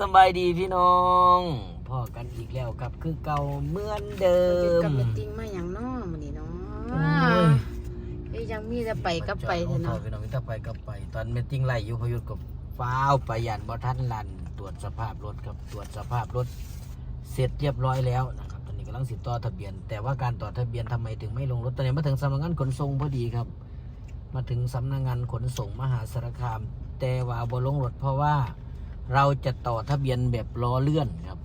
สบายดีพี่น้องพ่อกันอีกแล้วครับคือเก่าเหมือนเดิหยุดมกับเมตติ้งมาอย่างน้อมันนี่เนาะโอ้ยเอ้ยยังมีแต่ไปก็ไปเถอะพ่อเนาะพี่น้องมิตรไปก็ไป ตอนเมตติ้งไล่อยู่พยุทธกับฟ้าวไปยันบ่ทันลัน ตรวจสภาพรถครับตรวจสภาพรถ เสร็จเรียบร้อยแล้วนะครับตอนนี้กำลังสิต่อทะเบียน แต่ว่าการต่อทะเบียนทำไมถึงไม่ลงรถตอนนี้มาถึงสำนักงานขนส่งพอดีครับ มาถึงสำนักงานขนส่งมหาสารคาม แต่ว่าบ่ลงรถเพราะว่า เราจะต่อทะเบียนแบบล้อเลื่อนครับ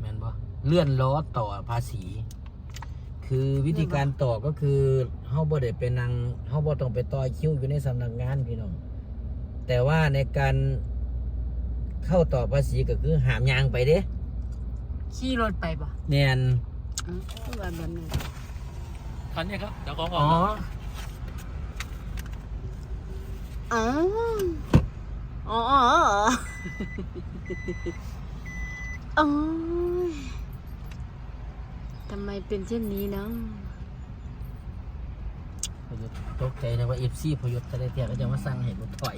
แม่นบ่เลื่อนล้อต่อภาษี คือวิธีการต่อก็คือเฮาบ่ได้ไปนั่งเฮาบ่ต้องไปต่อคิวอยู่ในสำนักงานพี่น้อง แต่ว่าในการเข้าต่อภาษีก็คือหามยางไปเด้ขี่รถไปบ่แม่นอือว่าแบบนั้นคันนี้ครับเดี๋ยวของก่ออ๋นออ๋ ออ๋ออ๋อโอ้ยทำไมเป็นเช่นนี้เนาะพยุทธตกใจนะว่า FC พยุทธจะได้เที่ยก็จะมาสั่งให้รถถอย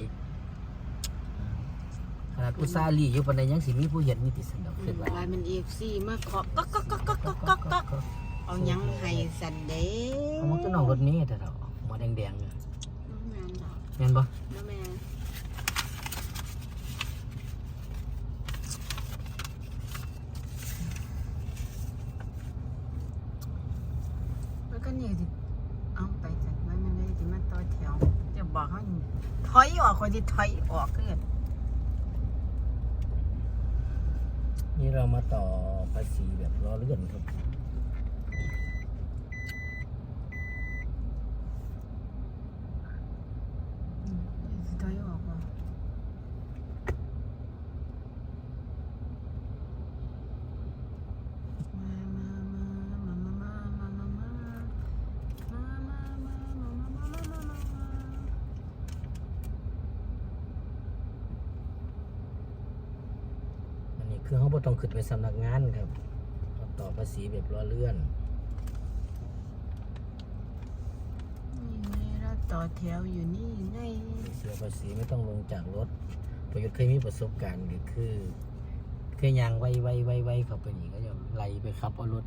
ขนาดอุตส่าห์ลีอยู่ปานใดยังสิมีผู้เห็นมีติดสันดอกอืขึ้นมว่าลายมันเอฟซีมาเคาะก๊อกก๊อกก๊อกก๊อกก๊อกก๊อกก๊อกเอาหยังให้สันเด้เขามันก็น้องรถเมล์แต่เราหมอแดงๆเนี่ยน้องแมนดอกแม่ มันอยู่สิเอาไปจัดไว้มันเลยสิมาต่อแถวจะบอกเขาอยู่ถอยออกคนที่ถอยออกเกินนี่เรามาต่อภาษีแบบล้อเลื่อนครับ คือเขาบ่ต้องขึ้นไปสำนักงานครับเราต่อภาษีแบบล้อเลื่อนนี่ไงเราต่อแถวอยู่นี่ไงเสียภาษีไม่ต้องลงจากรถประยุทธ์เคยมีประสบการณ์ก็คือเคยยางไวไวไวไวเข้าไปนี่ก็จะไล่ไปขับเอารถ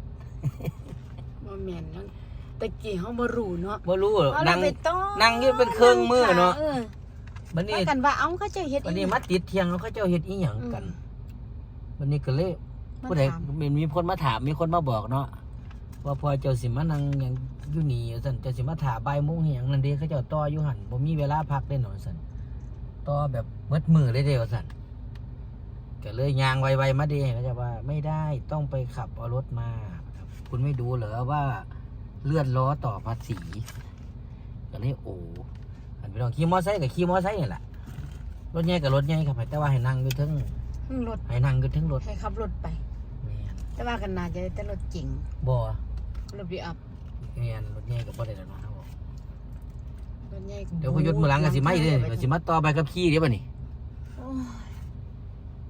บ่แม่นแล้วตะกี้เฮาบ่รู้เนาะบ่รู้เพราะเรานั่งไปต่อนั่งอยู่เป็นเครื่องมือเนาะออบัดนี้ว่ากันว่าเอ้าเขาจะเฮ็ดบัดอีนี้หยังมาติดเที่ยงแล้วเขาเจ้าเฮ็ดอีหยังกัน บัดนี้ก็เลยมาผู้ใดถามมีมีคนมาถามมีคนมาบอกเนาะว่าพอเจ้าสิมานั่งหยังอยู่นี่สั่นเจ้าสิมาถามบ่ายโมงอหยังนั่นเด้เขาเจ้าต่ออยู่หั่นบ่มีเวลาพักได้หนอสั่นต่อแบบมืดมือเลยเด้ว่าสั่นก็เลยยางไวๆมาเด้เขาจะว่าไม่ได้ต้องไปขับเอารถมาครับคุณไม่ดูเหรอว่าเลื่อนล้อต่อภาษีก็เลยโอ้อันไปลองขี่มอไซค์กับขี่มอไซค์นี่แหละรถใหญ่กับรถใหญ่ครับแต่ว่าให้นั่งอยู่เทึงอืม รถให้นั่งอยู่เทึงรถให้ขับรถไปแม่นแต่ว่ากันน่าจะได้แต่รถเก๋งบ่รถบีอัพเมียนรถใหญ่กับบ่ได้แล้วเนาะครับผมรถใหญ่เดี๋ยวพอหยุดมือหลังก็สิมาอีกเด้ก็สิมาต่อใบขับขี่เด้บ่นี่โอ้ย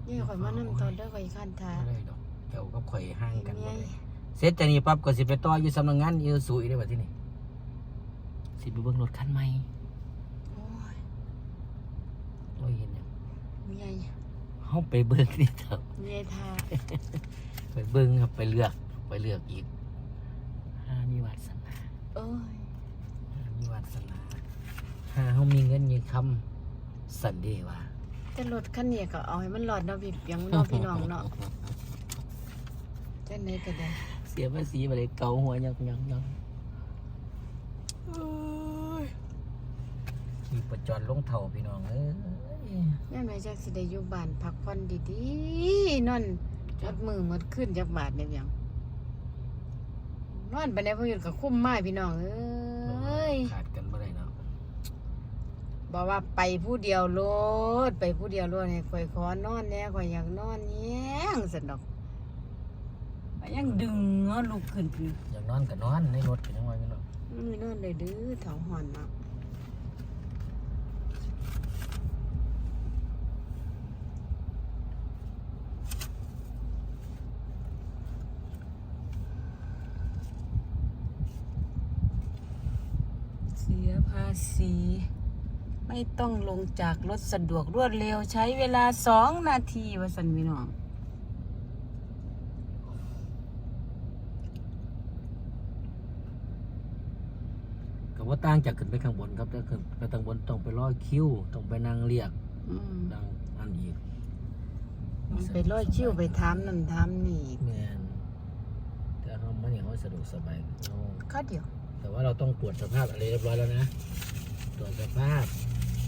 นี่ข่อยมานำตอนเด้อข่อยคันทาบ่ได้ดอกเจ้ากับข่อยห่างกันบ่ใหญ่ได้เสร็จจากนี้ปั๊บก็สิไปต่ออยู่สำนักงานอีซูอีกได้อบัดทีนี้สิไปเบิ่งรถคันใหม่โอ้ยโอ้ยเห็นหยังใหญ่ เฮาไปเบิ่งนี่เถอะใหญ่ทาไปเบิ่งครับไปเลือก ไปเลือกอีกหามีวาสนาโอ้ยหามีวาสนาหาเฮามีเงินมีคำสันเดว่าแต่รถคันนี้ก็เอาให้มันรอดเนาะพี่เปียงเนาะพี่น้องเนาะจังได๋ก็ได้เสียภาษีไปเลยเกาหัวยักยักยักขี่ประจรลงเท่าพี่น้องเอ้ย แม่แม่จักสิได้อยู่บ้านพักผ่อนดีๆนอนหมดมือหมดขึ้นจักบาทเนี่ยเปียงนอนไปในพยุดก็คุ้มไม้พี่น้องเอ้ยขาดกันบ่ได้เนาะบอกว่าไปผู้เดียวโลดไปผู้เดียวโลดให้ข่อยขอนอนแหน่ข่อยอยากนอนแย้งสนอกไปยังดึงเงาลุกขึ้นพี่อยากนอนก็นอนในรถเป็นยังไงพี่น้องมือนอนเลยดื้อเถาหอนเนาะ ภาษี ไม่ต้องลงจากรถสะดวกรวดเร็วใช้เวลาสองนาทีวสันพี่น้องก็ว่าต่างจากขึ้นไปข้างบนครับถ้าขึ้นไปข้างบนต้องไปร้อยคิวต้องไปนั่งเรียกอืมดังอันอีกไปร้อยคิวไปถามนั่นถามนี่แมนแต่เขาไม่เนี่ยเขาสะดวกสบายเขา ข้าเดียว แต่ว่าเราต้องตรวจสภาพอะไรเรียบร้อยแล้วนะ ตรวจสภาพ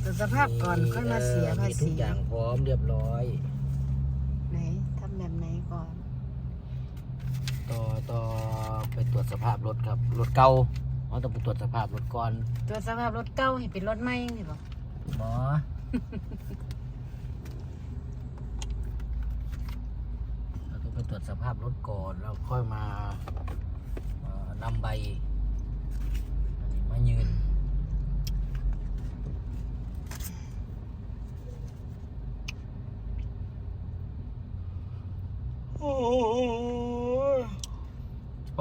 แต่สภาพก่อนค่อยมาเสียภามีทุษีกอย่างพร้อมเรียบร้อย ไหนทำแบบไหนก่อน ต่อต่อไปตรวจสภาพรถครับ รถเก่าเขาต้องไปตรวจสภาพรถก่อนตัวสภาพรถเก่าให้เป็นรถใหม่นี่บ่หมอเราต้องไปตรวจสภาพรถก่อนแล้วค่อยมาเอ่อนำใบอันนี้มายืน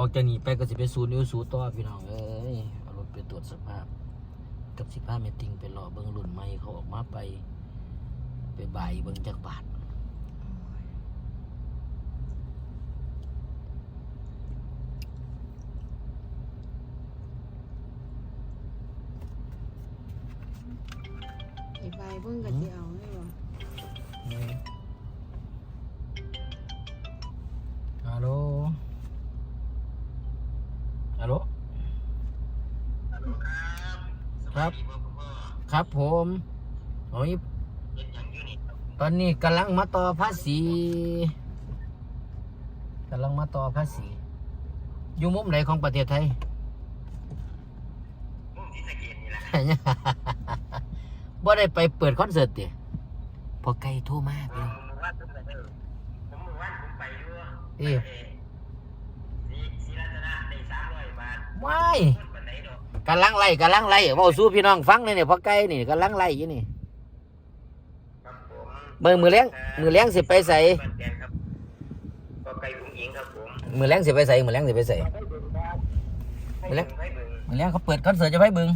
ออกจากนี้ไปก็สิไปศูนย์นิวศูนย์ต่อพี่น้องเอ้ยเอารถไปตรวจสภาพ กับสิบห้าเมตริงไปรอเบิ้งรุ่นใหม่เขาออกมาไป ไปใบเบิ้งจากบาทไอ้ใบเบิ่งก็สิเอาได้บ่ ครับ ครับผมโอ้ยตอนนี้กำลังมาต่อภาษีกำลังมาต่อภาษีอยู่มุมไหนของประเทศไทยบ่ได้ไปเปิดคอนเสิร์ตติพอไกลโทรมาพี่น้องเอ๊ะว้าย กำลังไล่กำลังไล่เว้าสู้พี่น้องฟังเลยเนี่ยพอไกลนี่กำลังไล่อยู่นี่เบิ่งมือเลี้ยงมือเลี้ยงสิไปใส่ก็ไก่กุ้งอิงครับผมมือเลี้ยงสิไปใส่มือเลี้ยงสิไปใส่ไม่เล็กไม่เบิ่งมือเลี้ยงเขาเปิดคอนเสิร์ตจะไปเบิ่ง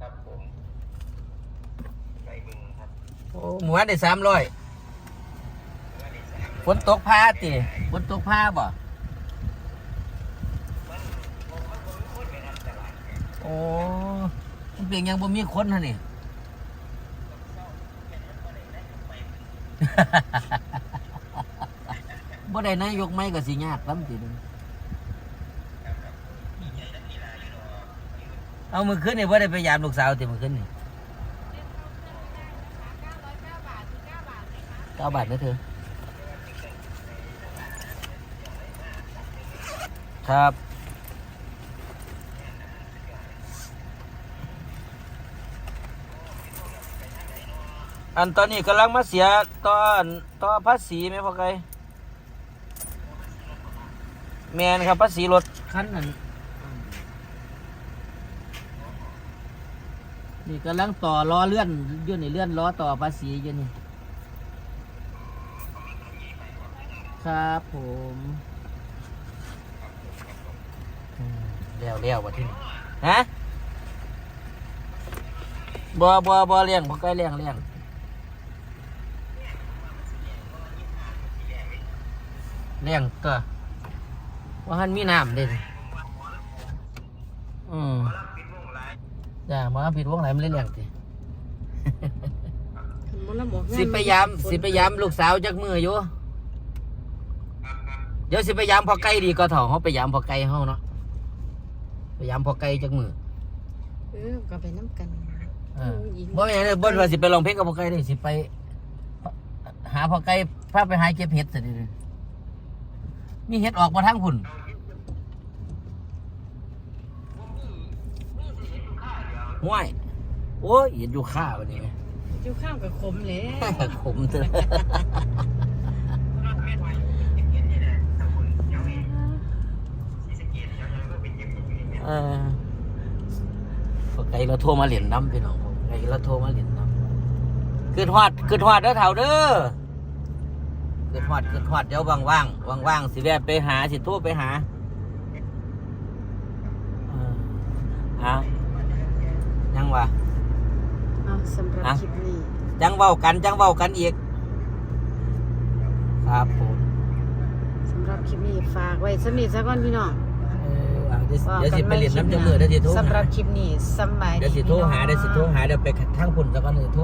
ครับผมไก่เบิ่งครับโอ้หมู่บ้านได้สามร้อยฝนตกพาติฝนตกพาบ่ อ้มันเป็นยังบ่มีคนฮะนี่ บ่ได้นายกไม่ก็สิยากลำติเด้อเอามือขึ้นนี่บ่ได้ไปยามลูกสาวติมือขึ้นนี่เก้าบาทนะเธอ ครับ อันตอนนี้กำลังมาเสียตอนต่อภาษีไหมพ่อไก่แมนครับภาษีรถคันนั้นนี่กำลังต่อล้อเลื่อนยื่นในเลื่อนล้อต่อภาษีอยู่นี่ครับผมอืมเลี้ยวเลี้ยวว่าที่นี่ฮะบัวบัวบัวเลี้ยงพ่อไก่เลี้ยงเลี้ยง เลี้ยงตัวว่าหันมีน้ำเด่นอืมจ้ามาผิดวงไหนมันเลยเลี้ยงสิมันละบอกงานสิพยายามสิพยายามลูกสาวจักมืออยู่เดี๋ยวสิพยายามพอไก่ดีก็เถอะเขาพยายามพอไก่เฮาเนาะพยายามพอไก่จักมือเออก็ไปน้ำกันเออบ่แม่นเด้อบ่ว่าสิไปลองเพลงกับพอไก่เด้สิไป หาพอไก่พาไปหาเก็บเห็ดสิเด้อ มีเห็ดออกมาทางพุ่นห้วยโอ้ยเห็นอยู่ข้าวันนี้อยู่ข้ามกับขมแหละขมเถอะเออพอไก่เราโทรมาเหรียญน้ำพี่น้องพอไก่เราโทรมาเหรียญน้ำคือทอดคือทอดเด้อเถ่าเด้อ คือทอดคือทอดเดี๋ยวว่างว่างว่างว่างๆสิแวะไปหาสิโทรไปหาเออเอายังวะสำหรับอะ คลิปนี้จังเว้ากันจังเว้ากันอีก ครับผมสำหรับคลิปนี้ฝากไว้สำนิทซะก่อนพี่น้องเอออะเดี๋ยวว่าเดี๋ยวสิกัไปเรียนคลิปน้ำจังมือเดี๋ยวสิโทรสำหหารับคลิปนี้สำบายเดี๋ยวสิโทรหาพี่น้องเดี๋ยวสิโทรหาเดี๋ยวไปทางพุ่นแล้วก็เดี๋ยวโทร